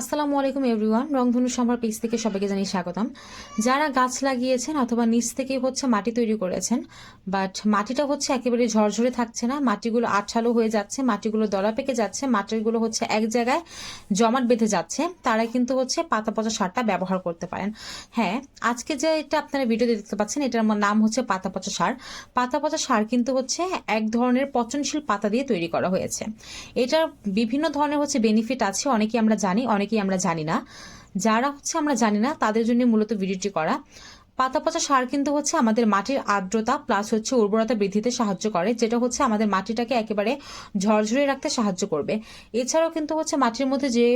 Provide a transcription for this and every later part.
আসসালামু আলাইকুম এভরিওয়ান রংধনু সম্ভার পেজ থেকে সবাইকে জানিয়ে স্বাগতম। যারা গাছ লাগিয়েছেন অথবা নিচ থেকে হচ্ছে মাটি তৈরি করেছেন বাট মাটিটা হচ্ছে একেবারে ঝরঝরে থাকছে না, মাটিগুলো আঠালো হয়ে যাচ্ছে, মাটিগুলো দলা পেকে যাচ্ছে, মাটিগুলো হচ্ছে এক জায়গায় জমাট বেঁধে যাচ্ছে, তারা কিন্তু হচ্ছে পাতা পচা সারটা ব্যবহার করতে পারেন। হ্যাঁ আজকে যে এটা আপনারা ভিডিও দেখতে পাচ্ছেন, এটার নাম হচ্ছে পাতা পচা সার। পাতা পচা সার কিন্তু হচ্ছে এক ধরনের পচনশীল পাতা দিয়ে তৈরি করা হয়েছে। এটার বিভিন্ন ধরনের হচ্ছে বেনিফিট আছে, অনেকেই আমরা জানি অনেকেই আমরা জানি না। যারা হচ্ছে আমরা জানি না তাদের জন্য মূলত ভিডিওটি করা। পাতা পচা সার কিন্তু হচ্ছে আমাদের মাটির আর্দ্রতা প্লাস হচ্ছে উর্বরতা বৃদ্ধিতে সাহায্য করে, যেটা হচ্ছে আমাদের মাটিটাকে একেবারে ঝরঝরে রাখতে সাহায্য করবে। এছাড়াও কিন্তু হচ্ছে মাটির মধ্যে যে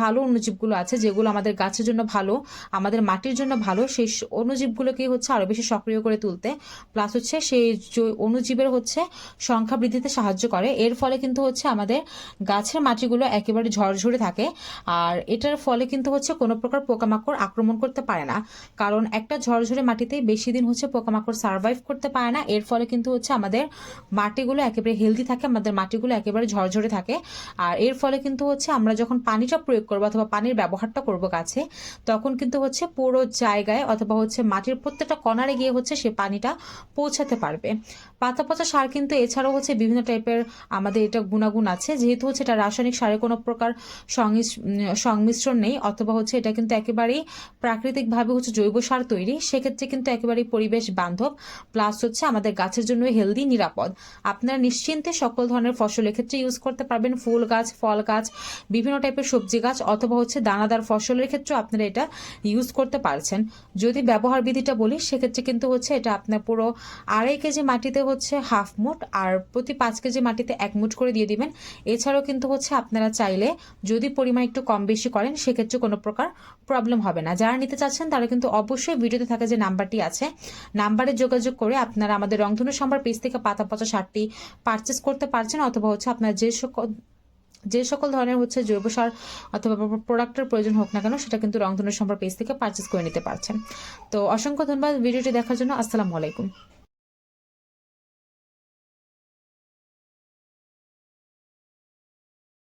ভালো অনুজীবগুলো আছে, যেগুলো আমাদের গাছের জন্য ভালো, আমাদের মাটির জন্য ভালো, সেই অণুজীবগুলোকে হচ্ছে আরও বেশি সক্রিয় করে তুলতে প্লাস হচ্ছে সেই অণুজীবের হচ্ছে সংখ্যা বৃদ্ধিতে সাহায্য করে। এর ফলে কিন্তু হচ্ছে আমাদের গাছের মাটিগুলো একেবারে ঝরঝরে থাকে আর এটার ফলে কিন্তু হচ্ছে কোনো প্রকার পোকামাকড় আক্রমণ করতে পারে না। কারণ একটা ঝরঝরে মাটিতে বেশি দিন হচ্ছে পোকামাকড় সার্ভাইভ করতে পারে না। এর ফলে কিন্তু হচ্ছে আমাদের মাটিগুলো একেবারে হেলদি থাকে, আমাদের মাটিগুলো একেবারে ঝরঝরে থাকে। আর এর ফলে কিন্তু হচ্ছে আমরা যখন পানিটা প্রয়োগ করব অথবা পানির ব্যবহারটা করব গাছে, তখন কিন্তু হচ্ছে পুরো জায়গায় অথবা হচ্ছে মাটির প্রত্যেকটা কণারে গিয়ে হচ্ছে সে পানিটা পৌঁছাতে পারবে। পাতা পচা সার কিন্তু এছাড়াও হচ্ছে বিভিন্ন টাইপের আমাদের এটা গুণাগুণ আছে। যেহেতু হচ্ছে এটা রাসায়নিক সারের কোনো প্রকার সংমিশ- সংমিশ্রণ নেই, অথবা হচ্ছে এটা কিন্তু একেবারেই প্রাকৃতিকভাবে হচ্ছে জৈব সার তৈরি সেক্ষেত্রে কিন্তু একেবারেই পরিবেশ বান্ধব। প্লাস হচ্ছে আমাদের গাছের জন্য হেলদি নিরাপদ। আপনারা নিশ্চিন্তে সকল ধরনের ফসল এক্ষেত্রে ইউজ করতে পারবেন। ফুল গাছ, ফল গাছ, বিভিন্ন টাইপের সবজি গাছ অথবা হচ্ছে দানাদার ফসলের ক্ষেত্রেও আপনারা এটা ইউজ করতে পারছেন। যদি ব্যবহার বিধিটা বলি, সেক্ষেত্রে কিন্তু হচ্ছে এটা আপনার পুরো আড়াই কেজি মাটিতে হচ্ছে হাফ মুট আর প্রতি পাঁচ কেজি মাটিতে এক মুট করে দিয়ে দিবেন। এছাড়াও কিন্তু হচ্ছে আপনারা চাইলে যদি পরিমাণ একটু কম বেশি করেন, সেক্ষেত্রে কোনো প্রকার প্রবলেম হবে না। যারা নিতে চাচ্ছেন তারা কিন্তু অবশ্যই ভিডিওতে থাকা যে নাম্বারটি আছে, নাম্বারে যোগাযোগ করে আপনারা আমাদের রংধনু সম্ভার পেজ থেকে পাতা পচা সারটি পারচেস করতে পারছেন অথবা হচ্ছে আপনার যে সকল যে সকল ধরনের হচ্ছে জৈব সার অথবা প্রোডাক্টের প্রয়োজন হোক না কেন, সেটা কিন্তু রংধনু সম্ভার পেজ থেকে পারচেস করে নিতে পারছেন। তো অসংখ্য ধন্যবাদ ভিডিওটি দেখার জন্য। আসসালামু আলাইকুম।